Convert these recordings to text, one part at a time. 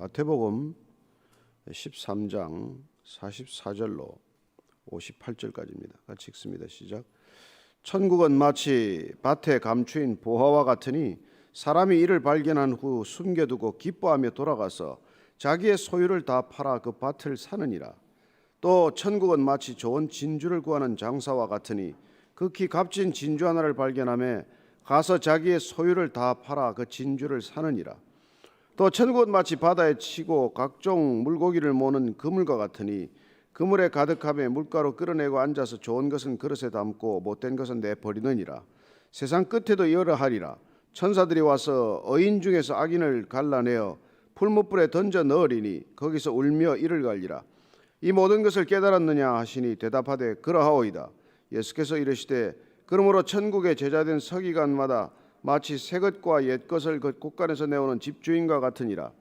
마태복음 13장 44절로 58절까지입니다. 같이 읽습니다. 시작. 천국은 마치 밭에 감추인 보화와 같으니 사람이 이를 발견한 후 숨겨두고 기뻐하며 돌아가서 자기의 소유를 다 팔아 그 밭을 사느니라. 또 천국은 마치 좋은 진주를 구하는 장사와 같으니 극히 값진 진주 하나를 발견함에 가서 자기의 소유를 다 팔아 그 진주를 사느니라. 또 천국은 마치 바다에 치고 각종 물고기를 모는 그물과 같으니 그물에 가득함에 물가로 끌어내고 앉아서 좋은 것은 그릇에 담고 못된 것은 내버리느니라. 세상 끝에도 이러하리라. 천사들이 와서 어인 중에서 악인을 갈라내어 풀무불에 던져 넣으리니 거기서 울며 이를 갈리라. 이 모든 것을 깨달았느냐 하시니 대답하되 그러하오이다. 예수께서 이르시되 그러므로 천국의 제자된 서기관마다 마치 새 것과 옛 것을 그 곳간에서 내오는 집주인과 같으니라.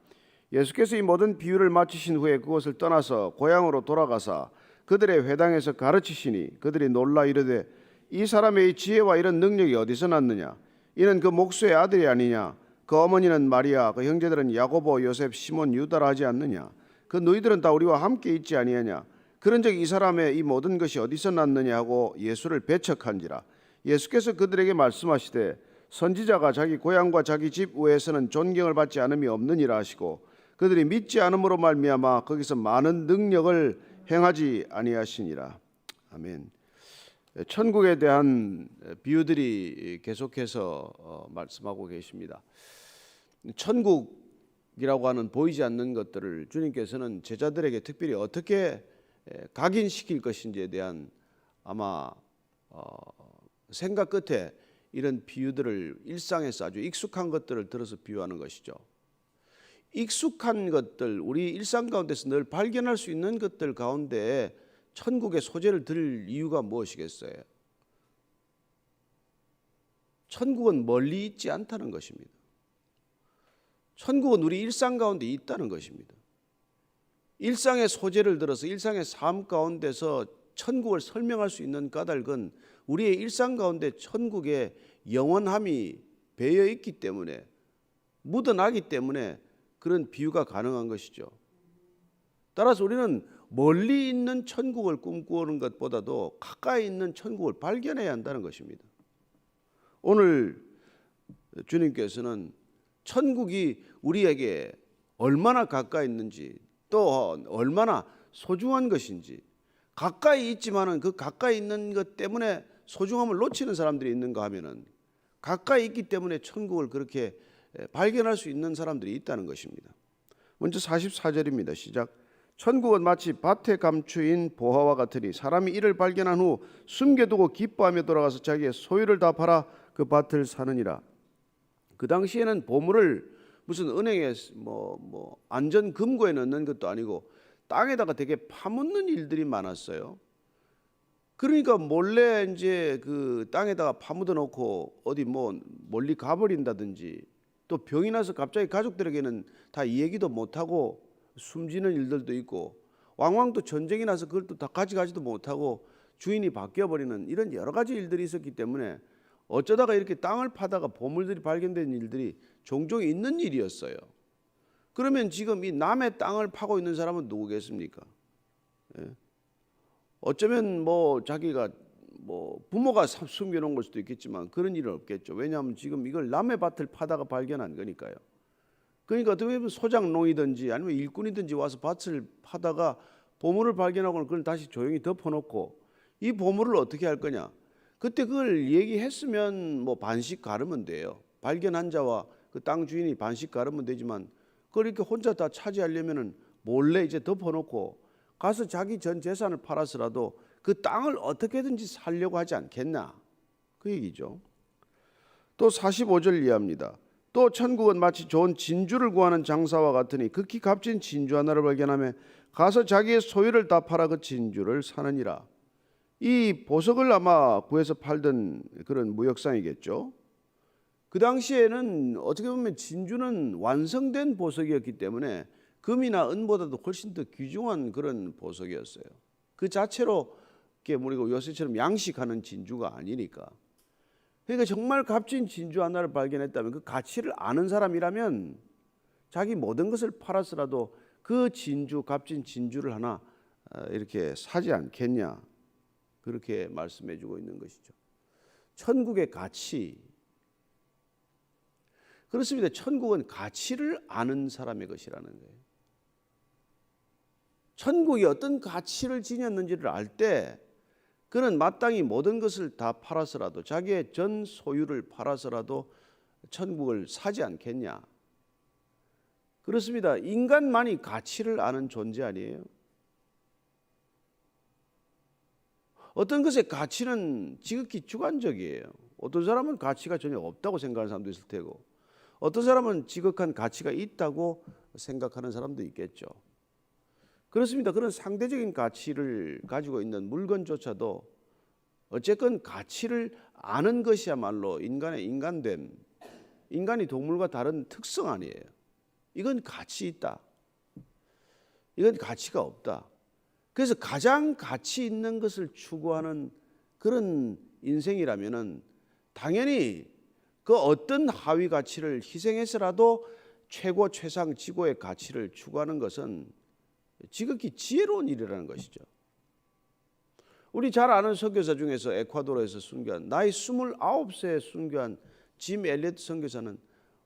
예수께서 이 모든 비유를 마치신 후에 그것을 떠나서 고향으로 돌아가사 그들의 회당에서 가르치시니 그들이 놀라 이르되 이 사람의 이 지혜와 이런 능력이 어디서 났느냐? 이는 그 목수의 아들이 아니냐? 그 어머니는 마리아 그 형제들은 야고보 요셉 시몬 유다라 하지 않느냐? 그 너희들은 다 우리와 함께 있지 아니하냐? 그런즉 이 사람의 이 모든 것이 어디서 났느냐? 하고 예수를 배척한지라. 예수께서 그들에게 말씀하시되 선지자가 자기 고향과 자기 집 외에서는 존경을 받지 않음이 없느니라 하시고 그들이 믿지 않음으로 말미암아 거기서 많은 능력을 행하지 아니하시니라 아멘. 천국에 대한 비유들이 계속해서 어, 말씀하고 계십니다. 천국이라고 하는 보이지 않는 것들을 주님께서는 제자들에게 특별히 어떻게 각인시킬 것인지에 대한 아마 어, 생각 끝에 이런 비유들을 일상에서 아주 익숙한 것들을 들어서 비유하는 것이죠. 익숙한 것들, 우리 일상 가운데서 늘 발견할 수 있는 것들 가운데 천국의 소재를 들 이유가 무엇이겠어요? 천국은 멀리 있지 않다는 것입니다. 천국은 우리 일상 가운데 있다는 것입니다. 일상의 소재를 들어서 일상의 삶 가운데서 천국을 설명할 수 있는 까닭은 우리의 일상 가운데 천국의 영원함이 배어 있기 때문에 묻어나기 때문에 그런 비유가 가능한 것이죠. 따라서 우리는 멀리 있는 천국을 꿈꾸는 것보다도 가까이 있는 천국을 발견해야 한다는 것입니다. 오늘 주님께서는 천국이 우리에게 얼마나 가까이 있는지 또 얼마나 소중한 것인지 가까이 있지만은 그 가까이 있는 것 때문에 소중함을 놓치는 사람들이 있는가 하면은 가까이 있기 때문에 천국을 그렇게 발견할 수 있는 사람들이 있다는 것입니다. 먼저 44절입니다. 시작. 천국은 마치 밭에 감추인 보화와 같으니 사람이 이를 발견한 후 숨겨두고 기뻐하며 돌아가서 자기의 소유를 다 팔아 그 밭을 사느니라. 그 당시에는 보물을 무슨 은행에 뭐, 뭐 안전 금고에 넣는 것도 아니고 땅에다가 되게 파묻는 일들이 많았어요. 그러니까 몰래 이제 그 땅에다가 파묻어 놓고 어디 뭐 멀리 가버린다든지 또 병이 나서 갑자기 가족들에게는 다 이 얘기도 못하고 숨지는 일들도 있고 왕왕 또 전쟁이 나서 그걸 또 다 가져가지도 못하고 주인이 바뀌어 버리는 이런 여러 가지 일들이 있었기 때문에 어쩌다가 이렇게 땅을 파다가 보물들이 발견된 일들이 종종 있는 일이었어요. 그러면 지금 이 남의 땅을 파고 있는 사람은 누구겠습니까? 예? 어쩌면 뭐 자기가 뭐 부모가 숨겨놓은 걸 수도 있겠지만 그런 일은 없겠죠. 왜냐하면 지금 이걸 남의 밭을 파다가 발견한 거니까요. 그러니까 어떻게 보면 소장농이든지 아니면 일꾼이든지 와서 밭을 파다가 보물을 발견하고는 그걸 다시 조용히 덮어놓고 이 보물을 어떻게 할 거냐? 그때 그걸 얘기했으면 뭐 반씩 가르면 돼요. 발견한 자와 그 땅 주인이 반씩 가르면 되지만 그걸 이렇게 혼자 다 차지하려면은 몰래 이제 덮어놓고 가서 자기 전 재산을 팔아서라도 그 땅을 어떻게든지 살려고 하지 않겠나 그 얘기죠. 또 45절 이해합니다. 또 천국은 마치 좋은 진주를 구하는 장사와 같으니 극히 값진 진주 하나를 발견하며 가서 자기의 소유를 다 팔아 그 진주를 사느니라. 이 보석을 아마 구해서 팔던 그런 무역상이겠죠. 그 당시에는 어떻게 보면 진주는 완성된 보석이었기 때문에 금이나 은보다도 훨씬 더 귀중한 그런 보석이었어요. 그 자체로 우리가 요새처럼 양식하는 진주가 아니니까. 그러니까 정말 값진 진주 하나를 발견했다면 그 가치를 아는 사람이라면 자기 모든 것을 팔아서라도 그 진주 값진 진주를 하나 어, 이렇게 사지 않겠냐 그렇게 말씀해 주고 있는 것이죠. 천국의 가치 그렇습니다. 천국은 가치를 아는 사람의 것이라는 거예요. 천국이 어떤 가치를 지녔는지를 알 때 그는 마땅히 모든 것을 다 팔아서라도 자기의 전 소유를 팔아서라도 천국을 사지 않겠냐. 그렇습니다. 인간만이 가치를 아는 존재 아니에요. 어떤 것의 가치는 지극히 주관적이에요. 어떤 사람은 가치가 전혀 없다고 생각하는 사람도 있을 테고, 어떤 사람은 지극한 가치가 있다고 생각하는 사람도 있겠죠. 그렇습니다. 그런 상대적인 가치를 가지고 있는 물건조차도 어쨌건 가치를 아는 것이야말로 인간의 인간됨, 인간이 동물과 다른 특성 아니에요. 이건 가치 있다. 이건 가치가 없다. 그래서 가장 가치 있는 것을 추구하는 그런 인생이라면은 당연히 그 어떤 하위 가치를 희생해서라도 최고 최상 지고의 가치를 추구하는 것은 지극히 지혜로운 일이라는 것이죠. 우리 잘 아는 선교사 중에서 에콰도르에서 순교한 나이 29세에 순교한 짐 엘리트 선교사는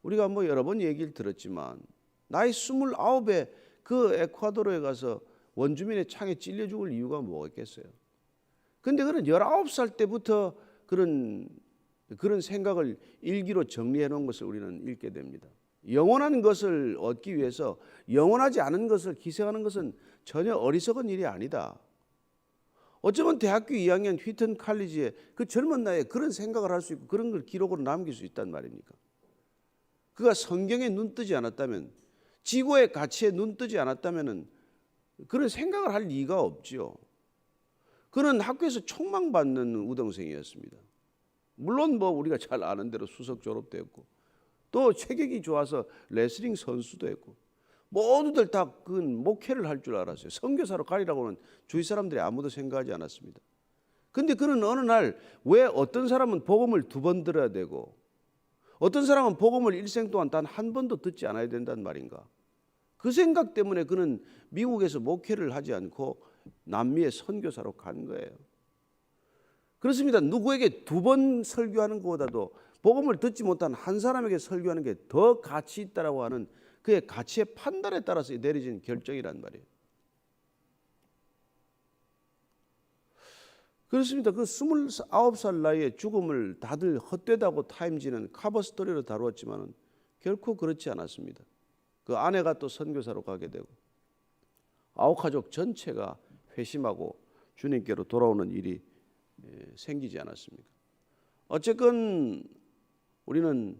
우리가 뭐 여러 번 얘기를 들었지만 나이 29에 그 에콰도르에 가서 원주민의 창에 찔려 죽을 이유가 뭐가 있겠어요? 근데 그는 19살 때부터 그런 그런 생각을 일기로 정리해 놓은 것을 우리는 읽게 됩니다. 영원한 것을 얻기 위해서 영원하지 않은 것을 희생하는 것은 전혀 어리석은 일이 아니다. 어쩌면 대학교 2학년 휘튼 칼리지에 그 젊은 나이에 그런 생각을 할 수 있고 그런 걸 기록으로 남길 수 있단 말입니까? 그가 성경에 눈 뜨지 않았다면 지구의 가치에 눈 뜨지 않았다면은 그런 생각을 할 리가 없지요. 그는 학교에서 총망받는 우등생이었습니다. 물론 뭐 우리가 잘 아는 대로 수석 졸업도 했고 또 체격이 좋아서 레슬링 선수도 했고 모두들 다 그 목회를 할 줄 알았어요. 선교사로 가리라고는 주위 사람들이 아무도 생각하지 않았습니다. 근데 그는 어느 날 왜 어떤 사람은 복음을 두 번 들어야 되고 어떤 사람은 복음을 일생 동안 단 한 번도 듣지 않아야 된다는 말인가? 그 생각 때문에 그는 미국에서 목회를 하지 않고 남미의 선교사로 간 거예요. 그렇습니다. 누구에게 두 번 설교하는 것보다도 복음을 듣지 못한 한 사람에게 설교하는 게 더 가치 있다라고 하는 그의 가치의 판단에 따라서 내려진 결정이란 말이에요. 그렇습니다. 그 29살 나이에 죽음을 다들 헛되다고 타임지는 카버 스토리로 다루었지만 결코 그렇지 않았습니다. 그 아내가 또 선교사로 가게 되고 아우카족 전체가 회심하고 주님께로 돌아오는 일이 생기지 않았습니까? 어쨌건 우리는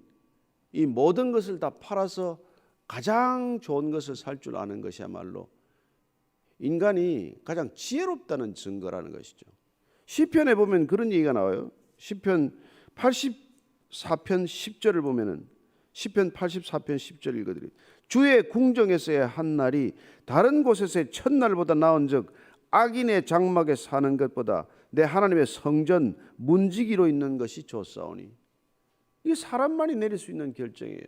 이 모든 것을 다 팔아서 가장 좋은 것을 살 줄 아는 것이야말로 인간이 가장 지혜롭다는 증거라는 것이죠. 시편에 보면 그런 얘기가 나와요. 시편 84편 10절을 보면은 시편 84편 10절 읽어드리. 주의 궁정에서의 한 날이 다른 곳에서의 첫날보다 나은즉 악인의 장막에 사는 것보다 내 하나님의 성전 문지기로 있는 것이 좋사오니 이게 사람만이 내릴 수 있는 결정이에요.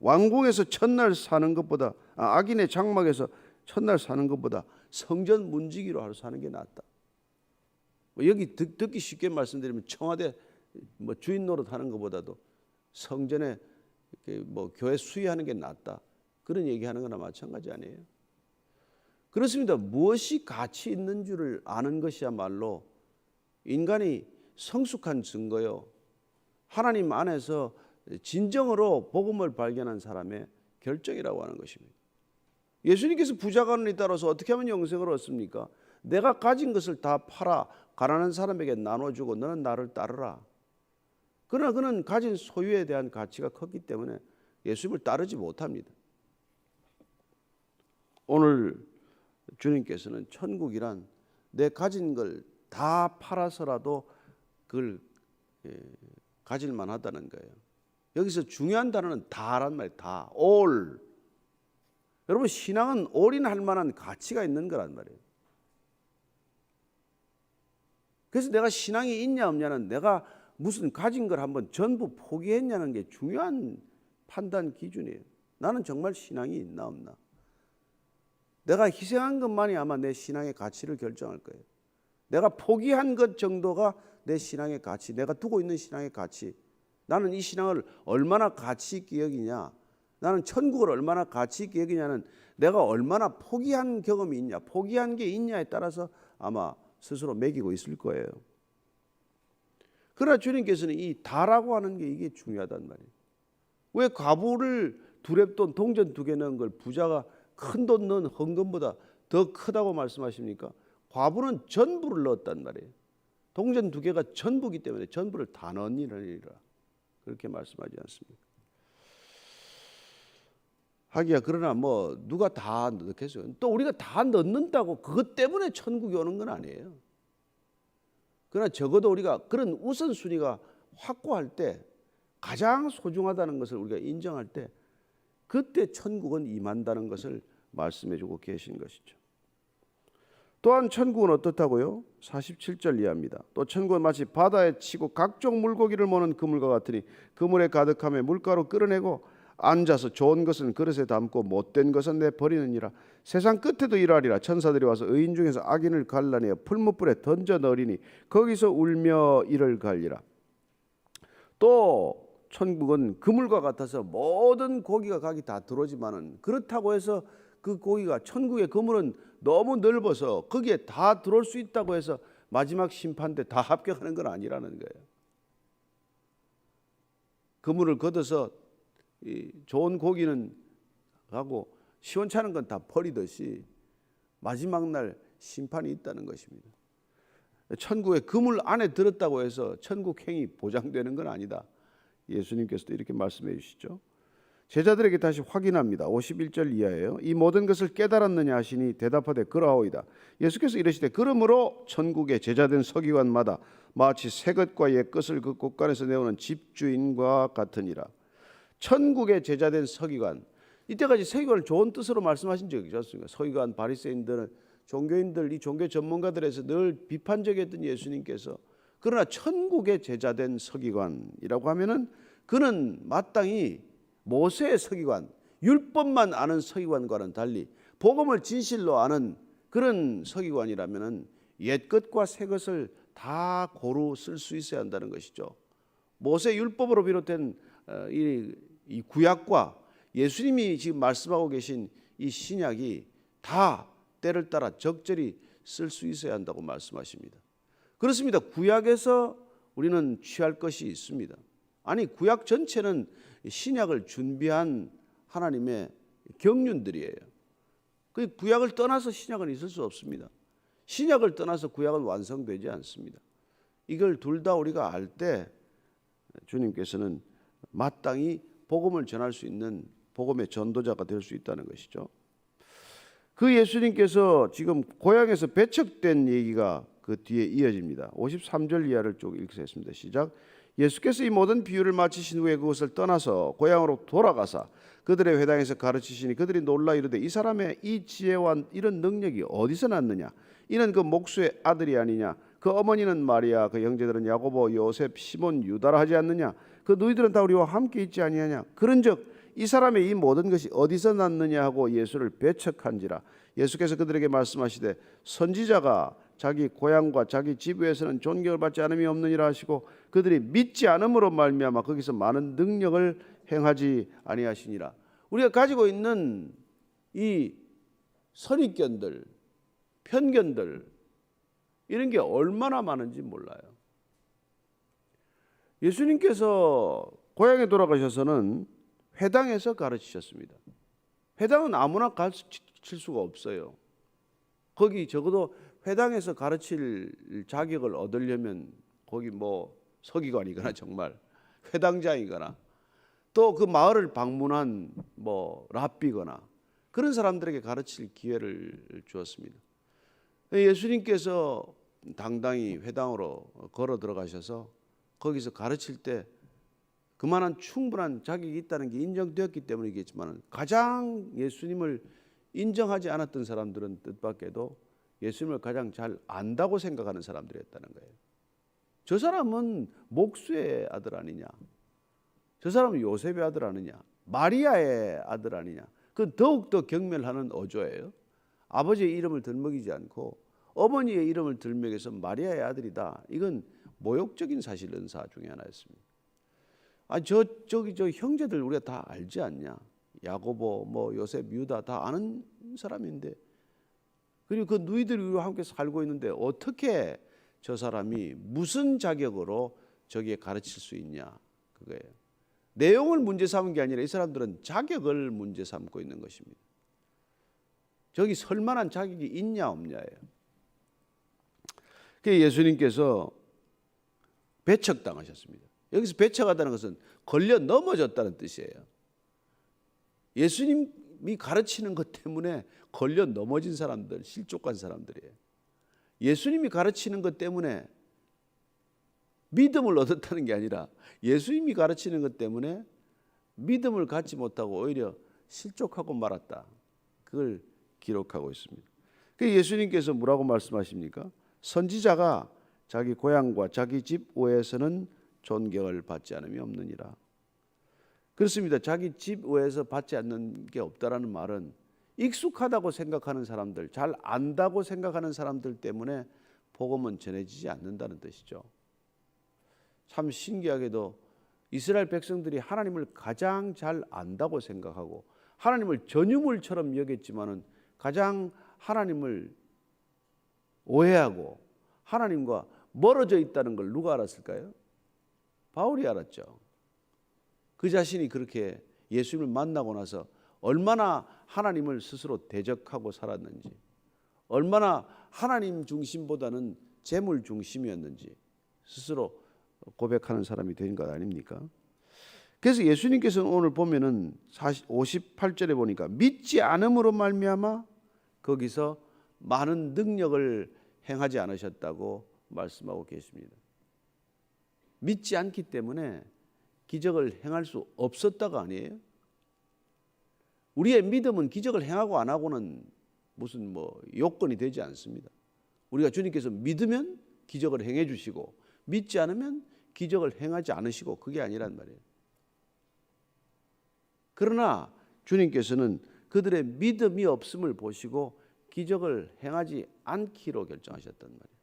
왕궁에서 첫날 사는 것보다 아, 악인의 장막에서 첫날 사는 것보다 성전 문지기로 하루 사는 게 낫다. 뭐 여기 듣, 듣기 쉽게 말씀드리면 청와대 뭐 주인 노릇 하는 것보다도 성전에 뭐 교회 수의하는 게 낫다. 그런 얘기하는 거나 마찬가지 아니에요. 그렇습니다. 무엇이 가치 있는 줄을 아는 것이야말로 인간이 성숙한 증거요. 하나님 안에서 진정으로 복음을 발견한 사람의 결정이라고 하는 것입니다. 예수님께서 부자가론에 따라서 어떻게 하면 영생을 얻습니까? 내가 가진 것을 다 팔아 가난한 사람에게 나눠주고 너는 나를 따르라. 그러나 그는 가진 소유에 대한 가치가 컸기 때문에 예수님을 따르지 못합니다. 오늘 주님께서는 천국이란 내 가진 걸 다 팔아서라도 그걸 예, 가질 만하다는 거예요. 여기서 중요한 단어는 다란 말이에요. 다, all. 여러분 신앙은 올인할 만한 가치가 있는 거란 말이에요. 그래서 내가 신앙이 있냐 없냐는 내가 무슨 가진 걸 한번 전부 포기했냐는 게 중요한 판단 기준이에요. 나는 정말 신앙이 있나 없나? 내가 희생한 것만이 아마 내 신앙의 가치를 결정할 거예요. 내가 포기한 것 정도가 내 신앙의 가치, 내가 두고 있는 신앙의 가치. 나는 이 신앙을 얼마나 가치 있게 여기냐? 나는 천국을 얼마나 가치 있게 여기냐는 내가 얼마나 포기한 경험이 있냐, 포기한 게 있냐에 따라서 아마 스스로 매기고 있을 거예요. 그러나 주님께서는 이 다라고 하는 게 이게 중요하단 말이에요. 왜 과부를 두랩돈 동전 두 개 넣은 걸 부자가 큰 돈 넣은 헌금보다 더 크다고 말씀하십니까? 과부는 전부를 넣었단 말이에요. 동전 두 개가 전부기 때문에 전부를 다 넣으니라 그렇게 말씀하지 않습니까? 하기야 그러나 뭐 누가 다 넣겠어요? 또 우리가 다 넣는다고 그것 때문에 천국이 오는 건 아니에요. 그러나 적어도 우리가 그런 우선순위가 확고할 때 가장 소중하다는 것을 우리가 인정할 때 그때 천국은 임한다는 것을 말씀해 주고 계신 것이죠. 또한 천국은 어떻다고요? 47절 이하입니다. 또 천국은 마치 바다에 치고 각종 물고기를 모는 그물과 같으니 그물에 가득함에 물가로 끌어내고 앉아서 좋은 것은 그릇에 담고 못된 것은 내 버리느니라 세상 끝에도 일하리라 천사들이 와서 의인 중에서 악인을 갈라내어 풀무불에 던져 넣으리니 거기서 울며 이를 갈리라 또 천국은 그물과 같아서 모든 고기가 가기 다 들어오지만은 그렇다고 해서 그 고기가 천국의 그물은 너무 넓어서 거기에 다 들어올 수 있다고 해서 마지막 심판 때 다 합격하는 건 아니라는 거예요. 그물을 걷어서 이 좋은 고기는 하고 시원찮은 건 다 버리듯이 마지막 날 심판이 있다는 것입니다. 천국의 그물 안에 들었다고 해서 천국 행이 보장되는 건 아니다. 예수님께서도 이렇게 말씀해 주시죠. 제자들에게 다시 확인합니다. 51절 이하예요. 이 모든 것을 깨달았느냐 하시니 대답하되 그러하오이다. 예수께서 이르시되 그러므로 천국의 제자된 서기관마다 마치 새 것과 옛 것을 그 곳간에서 내오는 집주인과 같으니라. 천국의 제자된 서기관. 이때까지 서기관을 좋은 뜻으로 말씀하신 적이 없습니까? 서기관, 바리새인들은 종교인들, 이 종교 전문가들에서 늘 비판적이었던 예수님께서 그러나 천국의 제자된 서기관이라고 하면은 그는 마땅히 모세의 서기관, 율법만 아는 서기관과는 달리 복음을 진실로 아는 그런 서기관이라면은 옛 것과 새 것을 다 고루 쓸 수 있어야 한다는 것이죠. 모세 율법으로 비롯된 어, 이, 이 구약과 예수님이 지금 말씀하고 계신 이 신약이 다 때를 따라 적절히 쓸 수 있어야 한다고 말씀하십니다. 그렇습니다. 구약에서 우리는 취할 것이 있습니다. 아니 구약 전체는 신약을 준비한 하나님의 경륜들이에요. 그 구약을 떠나서 신약은 있을 수 없습니다. 신약을 떠나서 구약은 완성되지 않습니다. 이걸 둘 다 우리가 알 때 주님께서는 마땅히 복음을 전할 수 있는 복음의 전도자가 될 수 있다는 것이죠. 그 예수님께서 지금 고향에서 배척된 얘기가 그 뒤에 이어집니다. 53절 이하를 쭉 읽겠습니다. 시작. 예수께서 이 모든 비유를 마치신 후에 그것을 떠나서 고향으로 돌아가사 그들의 회당에서 가르치시니 그들이 놀라 이르되 이 사람의 이 지혜와 이런 능력이 어디서 났느냐? 이는 그 목수의 아들이 아니냐? 그 어머니는 마리아 그 형제들은 야고보 요셉 시몬 유다라 하지 않느냐? 그 너희들은 다 우리와 함께 있지 아니하냐? 그런즉 이 사람의 이 모든 것이 어디서 났느냐? 하고 예수를 배척한지라 예수께서 그들에게 말씀하시되 선지자가 자기 고향과 자기 집에서는 존경을 받지 않음이 없느니라 하시고 그들이 믿지 않음으로 말미암아 거기서 많은 능력을 행하지 아니하시니라. 우리가 가지고 있는 이 선입견들, 편견들 이런 게 얼마나 많은지 몰라요. 예수님께서 고향에 돌아가셔서는 회당에서 가르치셨습니다. 회당은 아무나 가르칠 수가 없어요. 거기 적어도 회당에서 가르칠 자격을 얻으려면 거기 뭐 서기관이거나 정말 회당장이거나 또 그 마을을 방문한 뭐 랍비거나 그런 사람들에게 가르칠 기회를 주었습니다. 예수님께서 당당히 회당으로 걸어 들어가셔서 거기서 가르칠 때 그만한 충분한 자격이 있다는 게 인정되었기 때문이겠지만 가장 예수님을 인정하지 않았던 사람들은 뜻밖에도 예수님을 가장 잘 안다고 생각하는 사람들이었다는 거예요. 저 사람은 목수의 아들 아니냐? 저 사람은 요셉의 아들 아니냐? 마리아의 아들 아니냐. 그 더욱더 경멸하는 어조예요. 아버지의 이름을 들먹이지 않고 어머니의 이름을 들먹여서 마리아의 아들이다. 이건 모욕적인 사실 은사 중에 하나였습니다. 아, 저 저기 저 형제들 우리가 다 알지 않냐? 야고보, 뭐 요셉, 유다 다 아는 사람인데 그리고 그 누이들이 우리와 함께 살고 있는데 어떻게 저 사람이 무슨 자격으로 저기에 가르칠 수 있냐? 그거예요. 내용을 문제 삼은 게 아니라 이 사람들은 자격을 문제 삼고 있는 것입니다. 저기 설만한 자격이 있냐 없냐예요. 그 예수님께서 배척당하셨습니다. 여기서 배척하다는 것은 걸려 넘어졌다는 뜻이에요. 예수님 이 가르치는 것 때문에 걸려 넘어진 사람들, 실족한 사람들이에요. 예수님이 가르치는 것 때문에 믿음을 얻었다는 게 아니라 예수님이 가르치는 것 때문에 믿음을 갖지 못하고 오히려 실족하고 말았다. 그걸 기록하고 있습니다. 그 예수님께서 뭐라고 말씀하십니까? 선지자가 자기 고향과 자기 집 외에서는 존경을 받지 않음이 없느니라. 그렇습니다. 자기 집 외에서 받지 않는 게 없다라는 말은 익숙하다고 생각하는 사람들, 잘 안다고 생각하는 사람들 때문에 복음은 전해지지 않는다는 뜻이죠. 참 신기하게도 이스라엘 백성들이 하나님을 가장 잘 안다고 생각하고 하나님을 전유물처럼 여겼지만은 가장 하나님을 오해하고 하나님과 멀어져 있다는 걸 누가 알았을까요? 바울이 알았죠. 그 자신이 그렇게 예수님을 만나고 나서 얼마나 하나님을 스스로 대적하고 살았는지, 얼마나 하나님 중심보다는 재물 중심이었는지 스스로 고백하는 사람이 된 것 아닙니까? 그래서 예수님께서는 오늘 보면은 58절에 보니까 믿지 않음으로 말미암아 거기서 많은 능력을 행하지 않으셨다고 말씀하고 계십니다. 믿지 않기 때문에 기적을 행할 수 없었다가 아니에요? 우리의 믿음은 기적을 행하고 안 하고는 무슨 뭐 요건이 되지 않습니다. 우리가 주님께서 믿으면 기적을 행해 주시고 믿지 않으면 기적을 행하지 않으시고 그게 아니란 말이에요. 그러나 주님께서는 그들의 믿음이 없음을 보시고 기적을 행하지 않기로 결정하셨단 말이에요.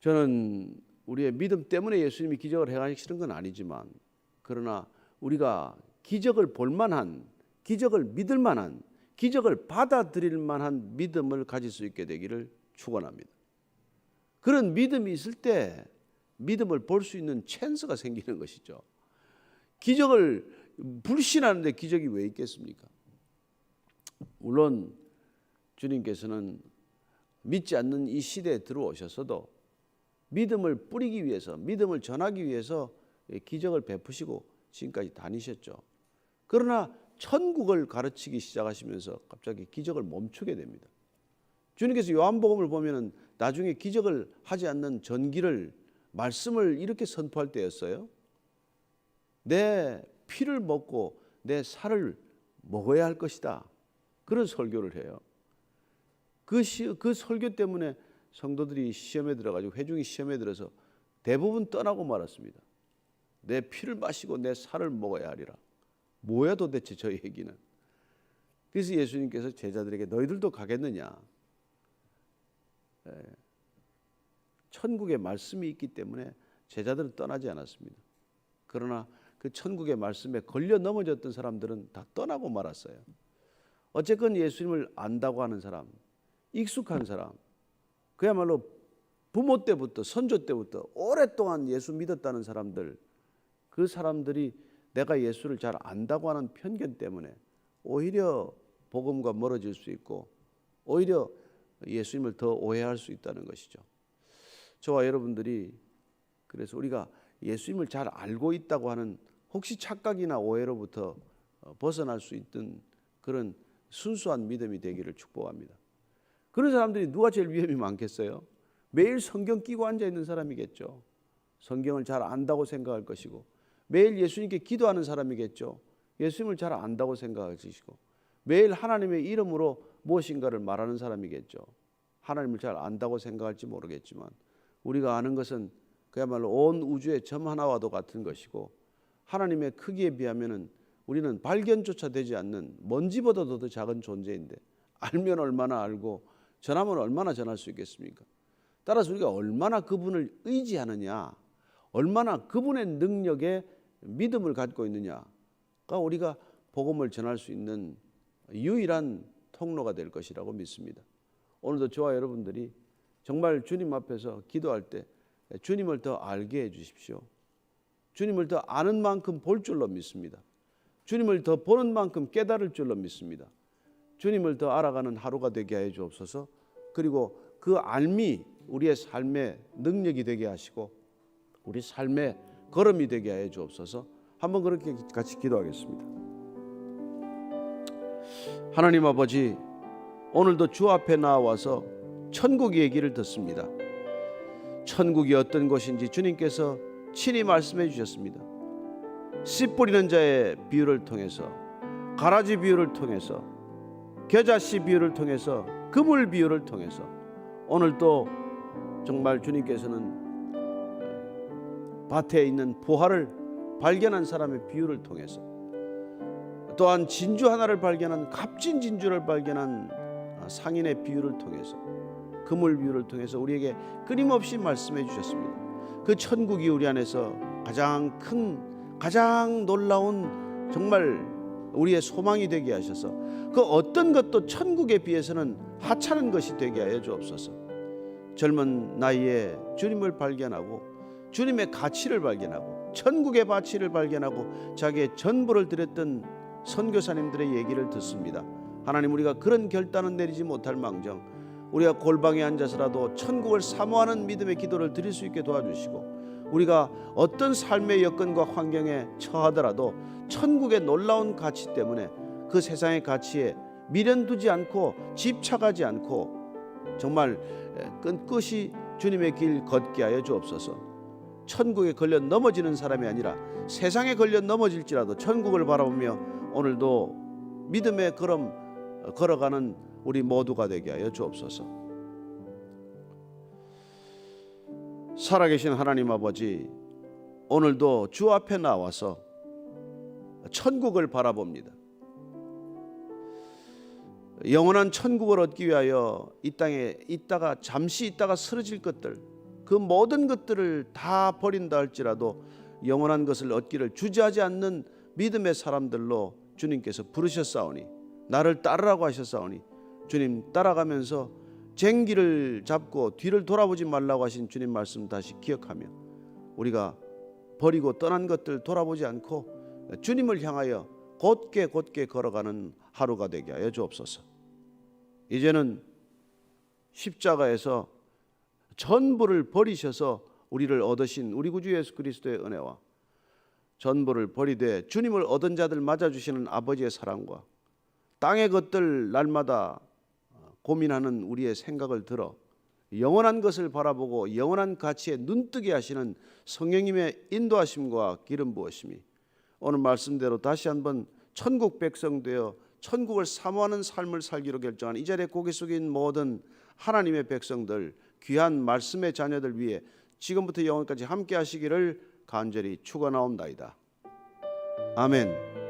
저는 우리의 믿음 때문에 예수님이 기적을 행하시는 건 아니지만 그러나 우리가 기적을 볼 만한 기적을 믿을 만한 기적을 받아들일 만한 믿음을 가질 수 있게 되기를 축원합니다. 그런 믿음이 있을 때 믿음을 볼 수 있는 찬스가 생기는 것이죠. 기적을 불신하는데 기적이 왜 있겠습니까? 물론 주님께서는 믿지 않는 이 시대에 들어오셨어도 믿음을 뿌리기 위해서 믿음을 전하기 위해서 기적을 베푸시고 지금까지 다니셨죠. 그러나 천국을 가르치기 시작하시면서 갑자기 기적을 멈추게 됩니다. 주님께서 요한복음을 보면은 나중에 기적을 하지 않는 전기를 말씀을 이렇게 선포할 때였어요. 내 피를 먹고 내 살을 먹어야 할 것이다. 그런 설교를 해요. 그, 시, 그 설교 때문에 성도들이 시험에 들어가지고 회중이 시험에 들어서 대부분 떠나고 말았습니다. 내 피를 마시고 내 살을 먹어야 하리라. 뭐야 도대체 저 얘기는. 그래서 예수님께서 제자들에게 너희들도 가겠느냐. 예. 천국의 말씀이 있기 때문에 제자들은 떠나지 않았습니다. 그러나 그 천국의 말씀에 걸려 넘어졌던 사람들은 다 떠나고 말았어요. 어쨌건 예수님을 안다고 하는 사람, 익숙한 사람, 그야말로 부모 때부터 선조 때부터 오랫동안 예수 믿었다는 사람들, 그 사람들이 내가 예수를 잘 안다고 하는 편견 때문에 오히려 복음과 멀어질 수 있고 오히려 예수님을 더 오해할 수 있다는 것이죠. 저와 여러분들이 그래서 우리가 예수님을 잘 알고 있다고 하는 혹시 착각이나 오해로부터 어, 벗어날 수 있던 그런 순수한 믿음이 되기를 축복합니다. 그런 사람들이 누가 제일 위험이 많겠어요? 매일 성경 끼고 앉아 있는 사람이겠죠. 성경을 잘 안다고 생각할 것이고 매일 예수님께 기도하는 사람이겠죠. 예수님을 잘 안다고 생각할 것이고 매일 하나님의 이름으로 무엇인가를 말하는 사람이겠죠. 하나님을 잘 안다고 생각할지 모르겠지만 우리가 아는 것은 그야말로 온 우주의 점 하나와도 같은 것이고 하나님의 크기에 비하면은 우리는 발견조차 되지 않는 먼지보다도 더 작은 존재인데 알면 얼마나 알고 전하면 얼마나 전할 수 있겠습니까? 따라서 우리가 얼마나 그분을 의지하느냐, 얼마나 그분의 능력에 믿음을 갖고 있느냐가 우리가 복음을 전할 수 있는 유일한 통로가 될 것이라고 믿습니다. 오늘도 저와 여러분들이 정말 주님 앞에서 기도할 때 주님을 더 알게 해 주십시오. 주님을 더 아는 만큼 볼 줄로 믿습니다. 주님을 더 보는 만큼 깨달을 줄로 믿습니다. 주님을 더 알아가는 하루가 되게 해 주옵소서. 그리고 그 알미 우리의 삶의 능력이 되게 하시고 우리 삶의 걸음이 되게 해 주옵소서. 한번 그렇게 같이 기도하겠습니다. 하나님 아버지 오늘도 주 앞에 나와서 천국 얘기를 듣습니다. 천국이 어떤 곳인지 주님께서 친히 말씀해 주셨습니다. 씨 뿌리는 자의 비유를 통해서 가라지 비유를 통해서 겨자씨 비유를 통해서 그물 비유를 통해서 오늘 또 정말 주님께서는 밭에 있는 보화를 발견한 사람의 비유를 통해서 또한 진주 하나를 발견한 값진 진주를 발견한 상인의 비유를 통해서 그물 비유를 통해서 우리에게 끊임없이 말씀해 주셨습니다. 그 천국이 우리 안에서 가장 큰 가장 놀라운 정말 우리의 소망이 되게 하셔서 그 어떤 것도 천국에 비해서는 하찮은 것이 되게 하여 주옵소서. 젊은 나이에 주님을 발견하고 주님의 가치를 발견하고 천국의 가치를 발견하고 자기의 전부를 드렸던 선교사님들의 얘기를 듣습니다. 하나님 우리가 그런 결단은 내리지 못할 망정 우리가 골방에 앉아서라도 천국을 사모하는 믿음의 기도를 드릴 수 있게 도와주시고 우리가 어떤 삶의 여건과 환경에 처하더라도 천국의 놀라운 가치 때문에 그 세상의 가치에 미련 두지 않고 집착하지 않고 정말 끈끝이 주님의 길 걷게 하여 주옵소서. 천국에 걸려 넘어지는 사람이 아니라 세상에 걸려 넘어질지라도 천국을 바라보며 오늘도 믿음의 걸음 걸어가는 우리 모두가 되게 하여 주옵소서. 살아계신 하나님 아버지, 오늘도 주 앞에 나와서 천국을 바라봅니다. 영원한 천국을 얻기 위하여 이 땅에 있다가 잠시 있다가 쓰러질 것들, 그 모든 것들을 다 버린다 할지라도 영원한 것을 얻기를 주저하지 않는 믿음의 사람들로 주님께서 부르셨사오니 나를 따르라고 하셨사오니 주님 따라가면서 쟁기를 잡고 뒤를 돌아보지 말라고 하신 주님 말씀 다시 기억하며 우리가 버리고 떠난 것들 돌아보지 않고 주님을 향하여 곧게 곧게 걸어가는 하루가 되게 하여 주옵소서. 이제는 십자가에서 전부를 버리셔서 우리를 얻으신 우리 구주 예수 그리스도의 은혜와 전부를 버리되 주님을 얻은 자들 맞아 주시는 아버지의 사랑과 땅의 것들 날마다 고민하는 우리의 생각을 들어 영원한 것을 바라보고 영원한 가치에 눈뜨게 하시는 성령님의 인도하심과 기름 부으심이 오늘 말씀대로 다시 한번 천국 백성 되어 천국을 사모하는 삶을 살기로 결정한 이 자리에 고개 숙인 모든 하나님의 백성들 귀한 말씀의 자녀들 위해 지금부터 영원까지 함께 하시기를 간절히 축원하옵나이다. 아멘.